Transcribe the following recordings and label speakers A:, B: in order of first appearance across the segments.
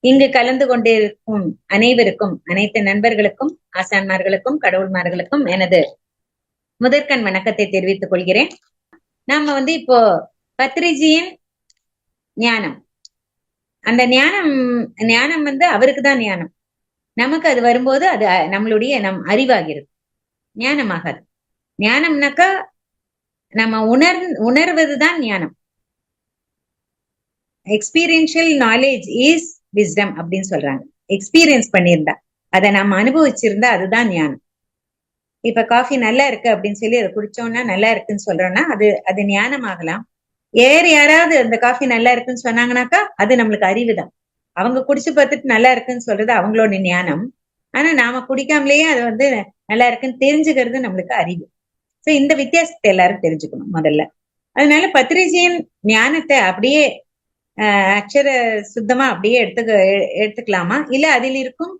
A: இங்கு கலந்து கொண்டிருக்கும் அனைவருக்கும் அனைத்து நண்பர்களுக்கும் ஆசான்மார்களுக்கும் கடவுள்மார்களுக்கும் எனது முதற்கண் வணக்கத்தை தெரிவித்துக் கொள்கிறேன். நாம வந்து இப்போ பத்ரிஜியின் ஞானம். அந்த ஞானம் ஞானம் வந்து அவருக்கு தான் ஞானம். நமக்கு அது வரும்போது அது நம்மளுடைய நம் அறிவாகிறது. ஞானமாகாது. ஞானம்னாக்கா நம்ம உணர் உணர்வதுதான் ஞானம். எக்ஸ்பீரியன்ஷியல் நாலேஜ் இஸ் விஸ்டம் அப்படின்னு சொல்றாங்க. எக்ஸ்பீரியன்ஸ் பண்ணியிருந்தா. அதை நம்ம அனுபவிச்சிருந்தா அதுதான் ஞானம். இப்ப காஃபி நல்லா இருக்கு அப்படின்னு சொல்லி அதை குடிச்சோம்னா நல்லா இருக்குன்னு சொல்றோம்னா அது அது ஞானமாகலாம். ஏற யாராவது அந்த காஃபி நல்லா இருக்குன்னு சொன்னாங்கனாக்கா அது நம்மளுக்கு அறிவு தான் அவங்க குடிச்சு பார்த்துட்டு நல்லா இருக்குன்னு சொல்றது அவங்களோட ஞானம். ஆனா நாம குடிக்காமலேயே அது வந்து நல்லா இருக்குன்னு தெரிஞ்சுக்கிறது நம்மளுக்கு அறிவு. சோ இந்த வித்தியாசத்தை எல்லாரும் தெரிஞ்சுக்கணும் முதல்ல. அதனால பத்ரிஜியின் ஞானத்தை அப்படியே அக்ஷர சுத்தமா அப்படியே எடுத்துக்க எடுத்துக்கலாமா? இல்ல அதில் இருக்கும்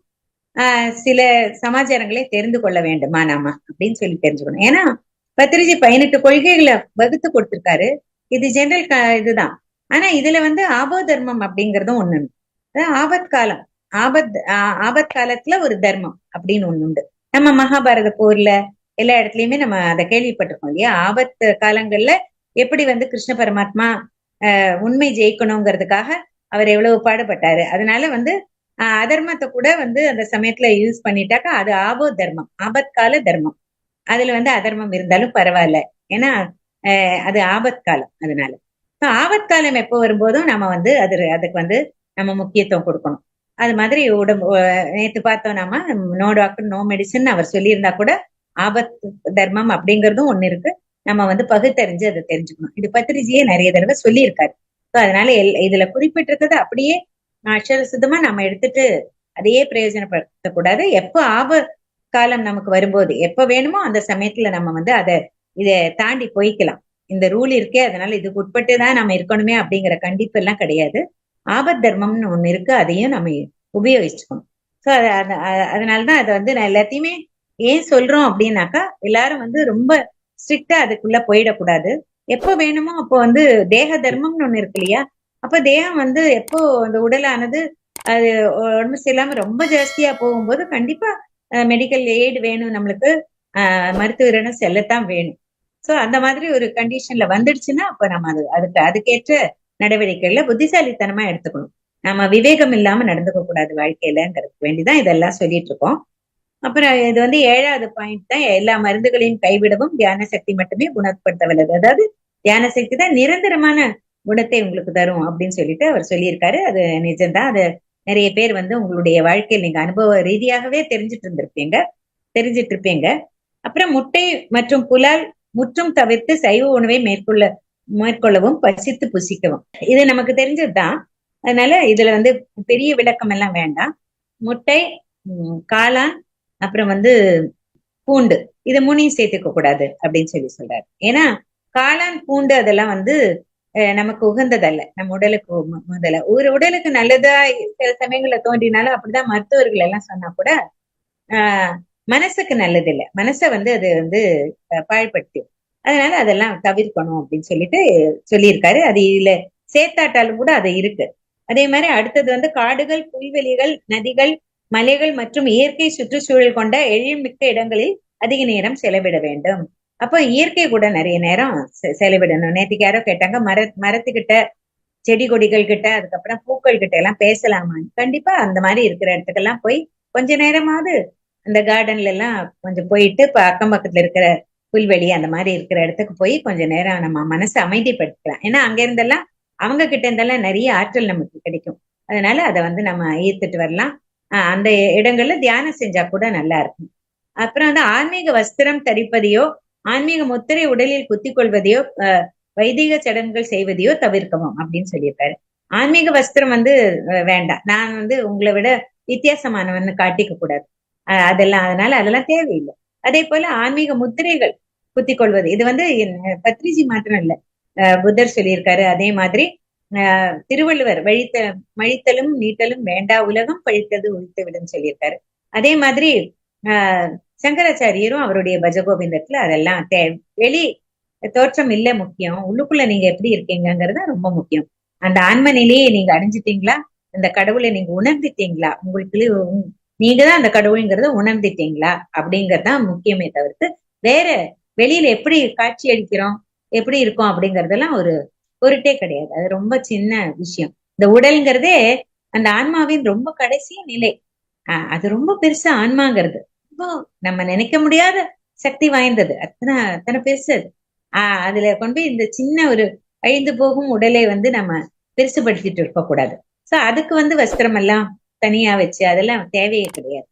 A: ஆஹ், சில சமாச்சாரங்களை தெரிந்து கொள்ள வேண்டுமா நாம? அப்படின்னு சொல்லி தெரிஞ்சுக்கணும். ஏன்னா பத்திரிஜி பதினெட்டு கொள்கைகளை வகுத்து கொடுத்திருக்காரு. இது ஜெனரல் இதுதான். ஆனா இதுல வந்து ஆபோ தர்மம் அப்படிங்கறதும் ஒண்ணு உண்டு. ஆபத் காலம் ஆபத் ஆஹ், ஆபத் காலத்துல ஒரு தர்மம் அப்படின்னு ஒண்ணு உண்டு. நம்ம மகாபாரத போர்ல எல்லா இடத்துலயுமே நம்ம அதை கேள்விப்பட்டிருக்கோம் இல்லையா? ஆபத்து காலங்கள்ல எப்படி வந்து கிருஷ்ண பரமாத்மா உண்மை ஜெயிக்கணுங்கிறதுக்காக அவர் எவ்வளவு பாடுபட்டாரு. அதனால வந்து ஆஹ், அதர்மத்தை கூட வந்து அந்த சமயத்துல யூஸ் பண்ணிட்டாக்கா அது ஆபோ தர்மம் ஆபத்கால தர்மம். அதுல வந்து அதர்மம் இருந்தாலும் பரவாயில்ல. ஏன்னா அது ஆபத் காலம் அதனால ஆபத்காலம் எப்போ வரும்போதும் நம்ம வந்து அது அதுக்கு வந்து நம்ம முக்கியத்துவம் கொடுக்கணும். அது மாதிரி உடம்பு நேத்து பார்த்தோம் நாம நோ டாக்டர் நோ மெடிசன் அவர் சொல்லியிருந்தா கூட ஆபத் தர்மம் அப்படிங்கறதும் ஒண்ணு இருக்கு. நம்ம வந்து பகுத்தறிஞ்சு அதை தெரிஞ்சுக்கணும். இது பத்திரிஜியே நிறைய தடவை சொல்லியிருக்காரு. ஸோ அதனால எல் இதுல குறிப்பிட்டிருக்கிறது அப்படியே அக்ஷர சுத்தமா நம்ம எடுத்துட்டு அதையே பிரயோஜனப்படுத்தக்கூடாது. எப்போ ஆப காலம் நமக்கு வரும்போது எப்ப வேணுமோ அந்த சமயத்துல நம்ம வந்து அதை இதை தாண்டி போய்க்கலாம். இந்த ரூல் இருக்கே அதனால இதுக்கு உட்பட்டு தான் நம்ம இருக்கணுமே அப்படிங்கிற கண்டிப்பு எல்லாம் கிடையாது. ஆபத் தர்மம்னு ஒண்ணு இருக்கு அதையும் நம்ம உபயோகிச்சுக்கணும். ஸோ அதனாலதான் அதை வந்து நான் எல்லாத்தையுமே ஏன் சொல்றோம் அப்படின்னாக்கா எல்லாரும் வந்து ரொம்ப ஸ்ட்ரிக்டா அதுக்குள்ள போயிடக்கூடாது. எப்போ வேணுமோ அப்போ வந்து தேக தர்மம்னு ஒண்ணு இருக்கு இல்லையா? அப்ப தேகம் வந்து எப்போ அந்த உடலானது அது உடம்பு சரியில்லாம ரொம்ப ஜாஸ்தியா போகும்போது கண்டிப்பா மெடிக்கல் எய்டு வேணும் நம்மளுக்கு. ஆஹ் மருத்துவரிடம் செல்லத்தான் வேணும். சோ அந்த மாதிரி ஒரு கண்டிஷன்ல வந்துடுச்சுன்னா அப்ப நம்ம அது அதுக்கு அதுக்கேற்ற நடவடிக்கைகள்ல புத்திசாலித்தனமா எடுத்துக்கணும். நம்ம விவேகம் இல்லாம நடந்துக்க கூடாது வாழ்க்கையிலங்கிறதுக்கு வேண்டிதான் இதெல்லாம் சொல்லிட்டு இருக்கோம். அப்புறம் இது வந்து ஏழாவது பாயிண்ட் தான் எல்லா மருந்துகளையும் கைவிடவும் தியான சக்தி மட்டுமே குணப்படுத்த வல்லது அதாவது தியான சக்தி தான் நிரந்தரமான குணத்தை உங்களுக்கு தரும் அப்படின்னு சொல்லிட்டு அவர் சொல்லியிருக்காரு. அது நிஜம்தான். அது நிறைய பேர் வந்து உங்களுடைய வாழ்க்கையில் நீங்க அனுபவ ரீதியாகவே தெரிஞ்சிட்டு இருந்திருப்பீங்க. தெரிஞ்சிட்டு இருப்பீங்க. அப்புறம் முட்டை மற்றும் புலால் முற்றும் தவிர்த்து சைவ உணவை மேற்கொள்ள மேற்கொள்ளவும் பசித்து புசிக்கவும். இது நமக்கு தெரிஞ்சதுதான். அதனால இதுல வந்து பெரிய விளக்கம் எல்லாம் வேண்டாம். முட்டை காளான் அப்புறம் வந்து பூண்டு. இது மூணையும் சேர்த்துக்க கூடாது அப்படின்னு சொல்லி சொல்றாரு. ஏன்னா காளான் பூண்டு அதெல்லாம் வந்து நமக்கு உகந்ததல்ல. நம்ம உடலுக்கு முதல்ல. ஒரு உடலுக்கு நல்லதா சில சமயங்கள்ல தோன்றினாலும் அப்படிதான் மருத்துவர்கள் எல்லாம் சொன்னா கூட ஆஹ் மனசுக்கு நல்லது இல்ல மனசை வந்து அது வந்து பாழ்படுத்தி. அதனால அதெல்லாம் தவிர்க்கணும் அப்படின்னு சொல்லிட்டு சொல்லியிருக்காரு. அது இதுல சேர்த்தாட்டாலும் கூட அது இருக்கு. அதே மாதிரி அடுத்தது வந்து காடுகள் புல்வெளிகள் நதிகள் மலைகள் மற்றும் இயற்கை சுற்றுச்சூழல் கொண்ட எழில்மிக்க இடங்களில் அதிக நேரம் செலவிட வேண்டும். அப்போ இயற்கை கூட நிறைய நேரம் செ- செலவிடணும். நேற்றுக்கு யாரோ கேட்டாங்க மர மரத்துக்கிட்ட செடி கொடிகள் கிட்ட அதுக்கப்புறம் பூக்கள் கிட்ட எல்லாம் பேசலாமா? கண்டிப்பா அந்த மாதிரி இருக்கிற இடத்துக்கெல்லாம் போய் கொஞ்ச நேரமாவது அந்த கார்டன்ல எல்லாம் கொஞ்சம் போயிட்டு இப்ப அக்கம் பக்கத்துல இருக்கிற புல்வெளி அந்த மாதிரி இருக்கிற இடத்துக்கு போய் கொஞ்ச நேரம் நம்ம மனசை அமைதிப்படுத்திக்கலாம். ஏன்னா அங்க இருந்தெல்லாம் அவங்க கிட்ட இருந்தெல்லாம் நிறைய ஆற்றல் நமக்கு கிடைக்கும். அதனால அதை வந்து நம்ம ஈர்த்துட்டு வரலாம். அந்த இடங்கள்ல தியானம் செஞ்சா கூட நல்லா இருக்கும். அப்புறம் வந்து ஆன்மீக வஸ்திரம் தரிப்பதையோ ஆன்மீக முத்திரை உடலில் குத்திக் கொள்வதையோ வைதிக சடங்குகள் செய்வதையோ தவிர்க்கவும் அப்படின்னு சொல்லியிருக்காரு ஆன்மீக வஸ்திரம் வந்து வேண்டாம். நான் வந்து உங்களை விட வித்தியாசமானவன்னு காட்டிக்க கூடாது. ஆஹ் அதெல்லாம் அதனால அதெல்லாம் தேவையில்லை. அதே போல ஆன்மீக முத்திரைகள் குத்திக் கொள்வது. இது வந்து பத்ரிஜி மாத்திரம் இல்ல. ஆஹ் புத்தர் சொல்லியிருக்காரு அதே மாதிரி திருவள்ளுவர் வழித்த மழித்தலும் நீட்டலும் வேண்டா உலகம் பழித்தது ஒழித்து விடும் சொல்லியிருக்காரு. அதே மாதிரி ஆஹ் சங்கராச்சாரியரும் அவருடைய பஜகோவிந்தத்துல அதெல்லாம் தே வெளி தோற்றம் இல்ல முக்கியம். உள்ளுக்குள்ள நீங்க எப்படி இருக்கீங்கிறது ரொம்ப முக்கியம். அந்த ஆன்ம நிலையை நீங்க அடைஞ்சிட்டீங்களா? அந்த கடவுளை நீங்க உணர்ந்துட்டீங்களா? உங்களுக்கு நீங்க தான் அந்த கடவுளுங்கிறத உணர்ந்துட்டீங்களா? அப்படிங்கறதுதான் முக்கியமே தவிர்த்து வேற வெளியில எப்படி காட்சி அளிக்கிறோம்? எப்படி இருக்கும்? அப்படிங்கறதெல்லாம் ஒரு பொருட்டே கிடையாது. அது ரொம்ப சின்ன விஷயம். இந்த உடல்ங்கிறதே அந்த ஆன்மாவின் ரொம்ப கடைசி நிலை. ஆஹ் அது ரொம்ப பெருசா ஆன்மாங்கிறது. ரொம்ப நம்ம நினைக்க முடியாத சக்தி வாய்ந்தது. அத்தனை அத்தனை பெருசு அது. ஆஹ் அதுல கொண்டு போய் இந்த சின்ன ஒரு அழிந்து போகும் உடலை வந்து நம்ம பெருசுபடுத்திட்டு இருக்க கூடாது சோ அதுக்கு வந்து வஸ்திரம் எல்லாம் தனியா வச்சு அதெல்லாம் தேவையே கிடையாது.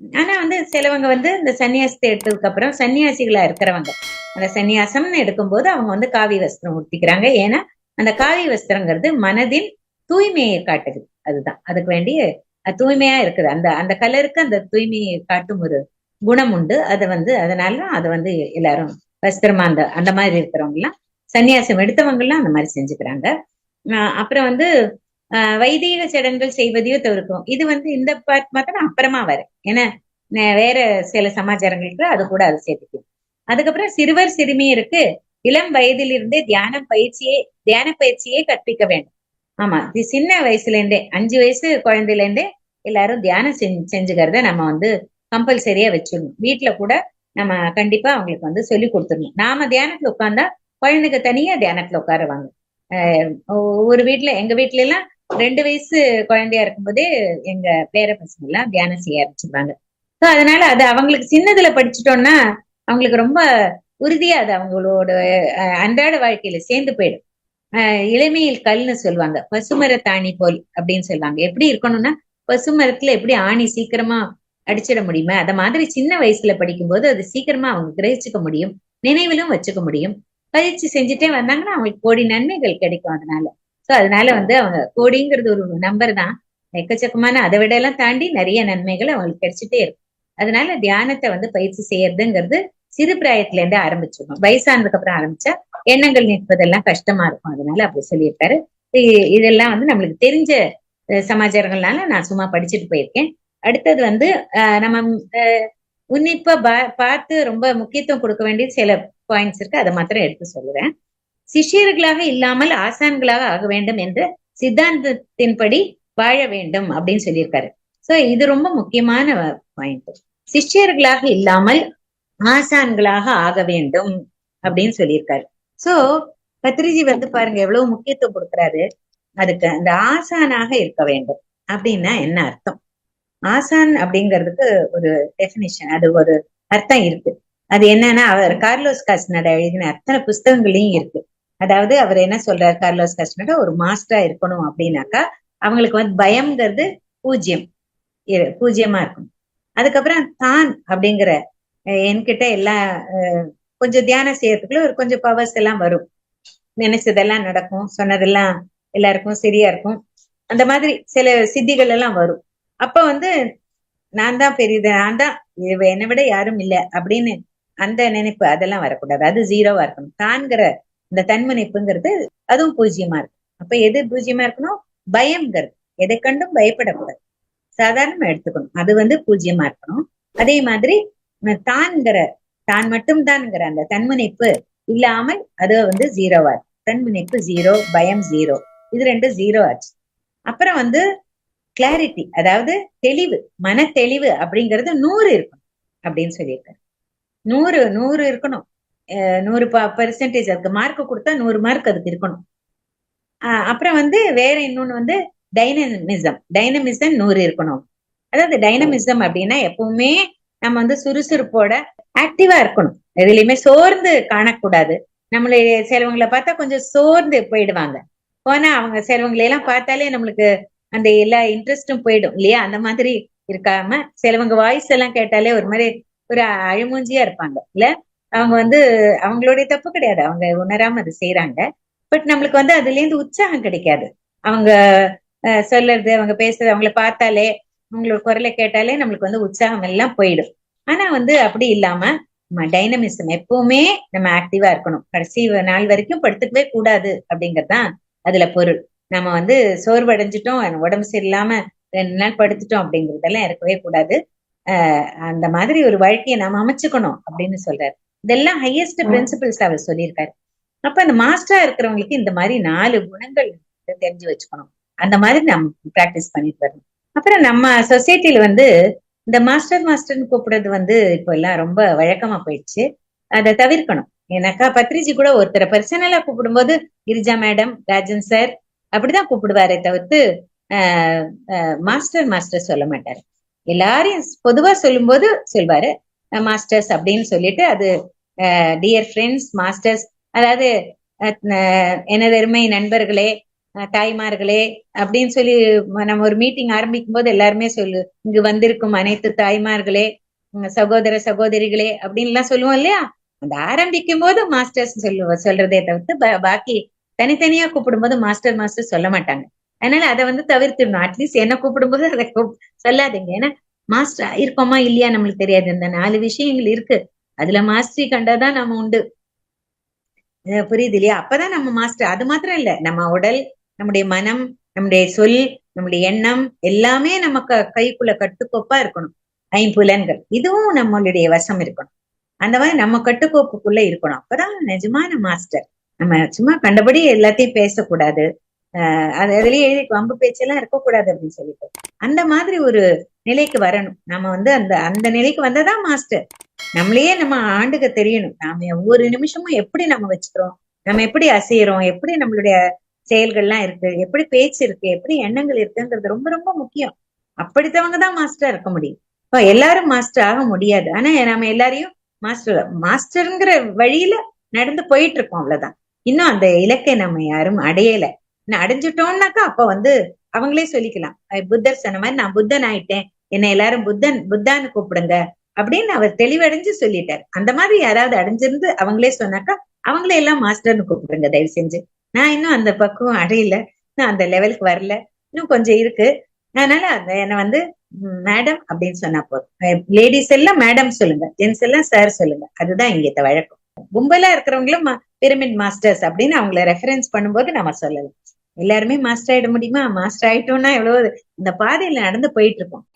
A: ஆனா வந்து சிலவங்க வந்து இந்த சன்னியாசத்தை எடுத்ததுக்கு அப்புறம் சன்னியாசிகளா இருக்கிறவங்க. அந்த சன்னியாசம்னு எடுக்கும்போது அவங்க வந்து காவி வஸ்திரம் உடுத்திக்கிறாங்க. ஏன்னா அந்த காவி வஸ்திரங்கிறது மனதின் தூய்மையை காட்டுது. அதுதான். அதுக்கு வேண்டிய அது தூய்மையா இருக்குது. அந்த அந்த கலருக்கு அந்த தூய்மையை காட்டும் ஒரு குணம் உண்டு. அதை வந்து அதனால அதை வந்து எல்லாரும் வஸ்திரமா அந்த அந்த மாதிரி இருக்கிறவங்க எல்லாம் சன்னியாசம் எடுத்தவங்க எல்லாம் அந்த மாதிரி செஞ்சுக்கிறாங்க. அப்புறம் வந்து வைதீக சடங்குகள் செய்வதையோ தவிர்க்கும் இது வந்து இந்த பார்ட் மாத்திரம் அப்புறமா வரும். ஏன்னா வேற சில சமாச்சாரங்களுக்கு அது கூட அது சேர்த்துக்கும். அதுக்கப்புறம் சிறுவர் சிறுமியருக்கு இளம் வயதிலிருந்தே தியானம் பயிற்சியே தியான பயிற்சியே கற்பிக்க வேண்டும். ஆமா இது சின்ன வயசுல இருந்தே அஞ்சு வயசு குழந்தையில இருந்தே எல்லாரும் தியானம் செஞ்சு செஞ்சுக்கிறத நம்ம வந்து கம்பல்சரியா வச்சிடணும் வீட்டுல கூட நம்ம கண்டிப்பா அவங்களுக்கு வந்து சொல்லி கொடுத்துடணும். நாம தியானத்துல உட்கார்ந்தா குழந்தைங்க தனியா தியானத்துல உட்காருவாங்க. ஒரு வீட்ல எங்க வீட்ல எல்லாம் ரெண்டு வயசு குழந்தையா இருக்கும்போது எங்க பேர பசங்க எல்லாம் தியானம் செய்ய ஆரம்பிச்சிருவாங்க. ஸோ அதனால அது அவங்களுக்கு சின்னதுல படிச்சுட்டோம்னா அவங்களுக்கு ரொம்ப உறுதியா அது அவங்களோட அன்றாட வாழ்க்கையில சேர்ந்து போயிடும். ஆஹ் இளமையில் கல்னு சொல்லுவாங்க. பசுமர தாணி போல் அப்படின்னு சொல்லுவாங்க. எப்படி இருக்கணும்னா பசுமரத்துல எப்படி ஆணி சீக்கிரமா அடிச்சிட முடியுமா? அத மாதிரி சின்ன வயசுல படிக்கும்போது அது சீக்கிரமா அவங்க கிரகிச்சுக்க முடியும். நினைவிலும் வச்சுக்க முடியும். பயிற்சி செஞ்சுட்டே வந்தாங்கன்னா அவங்களுக்கு கோடி நன்மைகள் கிடைக்கும் அதனால. சோ அதனால வந்து அவங்க கோடிங்கிறது ஒரு நம்பர் தான். எக்கச்சக்கமான அதை விட எல்லாம் தாண்டி நிறைய நன்மைகள் அவங்களுக்கு கிடைச்சிட்டே இருக்கும். அதனால தியானத்தை வந்து பயிற்சி செய்யறதுங்கிறது சிறு பிராயத்துல இருந்தே ஆரம்பிச்சிருக்கோம் வயசானதுக்கு அப்புறம் ஆரம்பிச்சா எண்ணங்கள் நிற்பதெல்லாம் கஷ்டமா இருக்கும். அதனால அப்படி சொல்லியிருக்காரு. இதெல்லாம் வந்து நம்மளுக்கு தெரிஞ்ச சமாச்சாரங்கள்னால நான் சும்மா படிச்சுட்டு போயிருக்கேன். அடுத்தது வந்து நம்ம உன்னிப்பா பா- பார்த்து ரொம்ப முக்கியத்துவம் கொடுக்க வேண்டிய சில பாயிண்ட்ஸ் இருக்கு. அதை மாத்திரம் எடுத்து சொல்லுறேன் சிஷ்யர்களாக இல்லாமல் ஆசான்களாக ஆக வேண்டும் என்ற சித்தாந்தத்தின்படி வாழ வேண்டும் அப்படின்னு சொல்லியிருக்காரு. சோ இது ரொம்ப முக்கியமான பாயிண்ட் சிஷ்யர்களாக இல்லாமல் ஆசான்களாக ஆக வேண்டும் அப்படின்னு சொல்லியிருக்காரு. சோ பத்ரிஜி வந்து பாருங்க எவ்வளவு முக்கியத்துவம் கொடுக்கிறாரு. அதுக்கு அந்த ஆசானாக இருக்க வேண்டும் அப்படின்னா என்ன அர்த்தம்? ஆசான் அப்படிங்கிறதுக்கு ஒரு டெபினிஷன் அது ஒரு அர்த்தம் இருக்கு. அது என்னன்னா அவர் கார்லோஸ் காஸ்னடா எழுதின அத்தனை புஸ்தகங்களையும் இருக்கு. அதாவது அவர் என்ன சொல்றாரு கார்லோஸ் காஸ்னடா ஒரு மாஸ்டரா இருக்கணும் அப்படின்னாக்கா அவங்களுக்கு வந்து பயம்ங்கிறது பூஜ்யம். பூஜ்யமா இருக்கும் அதுக்கப்புறம் தான் அப்படிங்கிற என்கிட்ட எல்லா கொஞ்சம் தியானம் செய்யறதுக்குள்ள ஒரு கொஞ்சம் பவர்ஸ் எல்லாம் வரும். நினைச்சதெல்லாம் நடக்கும் சொன்னதெல்லாம் எல்லாருக்கும் சரியா இருக்கும். அந்த மாதிரி சில சித்திகள் எல்லாம் வரும். அப்ப வந்து நான் தான் பெரியது நான் தான் என்னை விட யாரும் இல்ல அப்படின்னு அந்த நினைப்பு அதெல்லாம் வரக்கூடாது. அது ஜீரோவா இருக்கணும். தான்கிற இந்த தன்மனைப்புங்கிறது அதுவும் பூஜ்யமா இருக்கும் அப்ப எது பூஜ்யமா இருக்கணும் பயம்ங்கிறது. எதை கண்டும் பயப்படக்கூடாது. சாதாரணமா எடுத்துக்கணும். அது வந்து பூஜ்யமா இருக்கணும். அதே மாதிரி அஹ், தான்கிற தான் மட்டும் தான்ங்கிற அந்த தன்முனைப்பு இல்லாமல் அது வந்து ஜீரோவா இருக்கு. தன்முனைப்பு ஜீரோ பயம் ஜீரோ. இது ரெண்டும் ஜீரோ ஆச்சு. அப்புறம் வந்து கிளாரிட்டி அதாவது தெளிவு மன தெளிவு அப்படிங்கிறது நூறு இருக்கணும் அப்படின்னு சொல்லியிருக்காரு. நூறு நூறு இருக்கணும். நூறு பெர்சன்டேஜ் அதுக்கு மார்க் கொடுத்தா நூறு மார்க் அதுக்கு இருக்கணும். ஆஹ் அப்புறம் வந்து வேற இன்னொன்னு வந்து டைனமிசம் டைனமிசம் நூறு இருக்கணும். அதாவது டைனமிசம் அப்படின்னா எப்பவுமே நம்ம வந்து சுறுசுறுப்போட ஆக்டிவா இருக்கணும். எதுலயுமே சோர்ந்து காணக்கூடாது. நம்மளுடைய சிலவங்களை பார்த்தா கொஞ்சம் சோர்ந்து போயிடுவாங்க. போனா அவங்க சிலவங்களை எல்லாம் பார்த்தாலே நம்மளுக்கு அந்த எல்லா இன்ட்ரெஸ்டும் போயிடும். இல்லையா? அந்த மாதிரி இருக்காம சிலவங்க வாய்ஸ் எல்லாம் கேட்டாலே ஒரு மாதிரி ஒரு அழுமூஞ்சியா இருப்பாங்க. இல்ல? அவங்க வந்து அவங்களுடைய தப்பு கிடையாது. அவங்க உணராம அது செய்யறாங்க பட் நம்மளுக்கு வந்து அதுல இருந்து உற்சாகம் கிடைக்காது. அவங்க அஹ், சொல்றது அவங்க பேசுறது அவங்கள பார்த்தாலே அவங்களோட குரலை கேட்டாலே நம்மளுக்கு வந்து உற்சாகம் எல்லாம் போயிடும். ஆனா வந்து அப்படி இல்லாம நம்ம டைனமிசம் எப்பவுமே நம்ம ஆக்டிவா இருக்கணும். கடைசி நாள் வரைக்கும் படுத்துக்கவே கூடாது அப்படிங்கறதுதான் அதுல பொருள். நம்ம வந்து சோர்வடைஞ்சிட்டோம் உடம்பு சரியில்லாம ரெண்டு நாள் படுத்துட்டோம் அப்படிங்கறதெல்லாம் இருக்கவே கூடாது. ஆஹ் அந்த மாதிரி ஒரு வாழ்க்கையை நாம அமைச்சுக்கணும் அப்படின்னு சொல்றாரு. இதெல்லாம் ஹையஸ்ட் பிரின்சிபிள்ஸ் அவர் சொல்லியிருக்காரு. அப்ப அந்த மாஸ்டரா இருக்கிறவங்களுக்கு இந்த மாதிரி நாலு குணங்கள் தெரிஞ்சு வச்சுக்கணும். அந்த மாதிரி நம்ம பிராக்டிஸ் பண்ணிட்டு வரணும். அப்புறம் நம்ம சொசைட்டில வந்து இந்த மாஸ்டர் மாஸ்டர்னு கூப்பிடுறது வந்து இப்போ எல்லாம் ரொம்ப வழக்கமா போயிடுச்சு. அதை தவிர்க்கணும். எனக்கா பத்ரிஜி கூட ஒருத்தரை பர்சனலா கூப்பிடும்போது கிரிஜா மேடம் ராஜன் சார் அப்படிதான் கூப்பிடுவாரே தவிர்த்து மாஸ்டர் மாஸ்டர் சொல்ல மாட்டாரு. எல்லாரையும் பொதுவா சொல்லும்போது சொல்வாரு மாஸ்டர்ஸ் அப்படின்னு சொல்லிட்டு அது டியர் ஃப்ரெண்ட்ஸ் மாஸ்டர்ஸ் அதாவது எனது நண்பர்களே தாய்மார்களே அப்படின்னு சொல்லி நம்ம ஒரு மீட்டிங் ஆரம்பிக்கும் போது எல்லாருமே சொல்லு இங்கு வந்திருக்கும் அனைத்து தாய்மார்களே சகோதர சகோதரிகளே அப்படின்னு எல்லாம் சொல்லுவோம் இல்லையா? அந்த ஆரம்பிக்கும் போது மாஸ்டர்ஸ் சொல்லுவோம் சொல்றதே தவிர்த்து பாக்கி தனித்தனியா கூப்பிடும்போது மாஸ்டர் மாஸ்டர் சொல்ல மாட்டாங்க. அதனால அதை வந்து தவிர்த்துடணும். அட்லீஸ்ட் என்ன கூப்பிடும்போது அதை சொல்லாதீங்க. ஏன்னா மாஸ்டர் இருக்கோமா இல்லையா நம்மளுக்கு தெரியாது. இந்த நாலு விஷயங்கள் இருக்கு. அதுல மாஸ்டரி கண்டாதான் நம்ம உண்டு. புரியுது இல்லையா? அப்பதான் நம்ம மாஸ்டர் அது மாத்திரம் இல்ல. நம்ம உடல் நம்முடைய மனம் நம்முடைய சொல் நம்முடைய எண்ணம் எல்லாமே நமக்கு கைக்குள்ள கட்டுக்கோப்பா இருக்கணும். ஐம்புலன்கள். இதுவும் நம்மளுடைய வசம் இருக்கணும். அந்த மாதிரி நம்ம கட்டுக்கோப்புக்குள்ள இருக்கணும். அப்பதான் நிஜமான மாஸ்டர் நம்ம சும்மா கண்டபடி எல்லாத்தையும் பேசக்கூடாது. ஆஹ் அது அதுலயே எழுதி வம்பு பேச்செல்லாம் இருக்கக்கூடாது அப்படின்னு சொல்லிட்டு. அந்த மாதிரி ஒரு நிலைக்கு வரணும். நம்ம வந்து அந்த அந்த நிலைக்கு வந்தாதான் மாஸ்டர் நம்மளையே நம்ம ஆண்டுக தெரியணும். நாம ஒவ்வொரு நிமிஷமும் எப்படி நம்ம வச்சுக்கிறோம்? நம்ம எப்படி அசையறோம்? எப்படி நம்மளுடைய செயல்கள்லாம் இருக்கு? எப்படி பேச்சு இருக்கு? எப்படி எண்ணங்கள் இருக்குங்கிறது ரொம்ப ரொம்ப முக்கியம். அப்படித்தவங்க தான் மாஸ்டரா இருக்க முடியும். இப்போ எல்லாரும் மாஸ்டர் ஆக முடியாது. ஆனா நம்ம எல்லாரையும் மாஸ்டர் மாஸ்டருங்கிற வழியில நடந்து போயிட்டு இருக்கோம் அவ்வளவுதான். இன்னும் அந்த இலக்கை நம்ம யாரும் அடையல. அடைஞ்சிட்டோம்னாக்கா அப்ப வந்து அவங்களே சொல்லிக்கலாம். புத்தர் சொன்ன மாதிரி நான் புத்தன் ஆயிட்டேன் என்னை எல்லாரும் புத்தன் புத்தான்னு கூப்பிடுங்க. அப்படின்னு அவர் தெளிவடைஞ்சு சொல்லிட்டார். அந்த மாதிரி யாராவது அடைஞ்சிருந்து அவங்களே சொன்னாக்கா அவங்களே எல்லாம் மாஸ்டர்னு கூப்பிடுங்க தயவு செஞ்சு. நான் இன்னும் அந்த பக்குவம் அடையல. நான் அந்த லெவலுக்கு வரல. இன்னும் கொஞ்சம் இருக்கு. அதனால அந்த என்னை வந்து மேடம் அப்படின்னு சொன்னா போதும். லேடிஸ் எல்லாம் மேடம் சொல்லுங்க. ஜென்ஸ் எல்லாம் சார் சொல்லுங்க. அதுதான் இங்க வழக்கம். கும்பலா இருக்கிறவங்களும் பிரமிட் மாஸ்டர்ஸ் அப்படின்னு அவங்கள ரெஃபரன்ஸ் பண்ணும்போது நம்ம சொல்லலாம். எல்லாருமே மாஸ்டர் ஆயிட முடியுமா? மாஸ்டர் ஆயிட்டோம்னா எவ்வளவு இந்த பாதையில நடந்து போயிட்டு இருக்கோம்.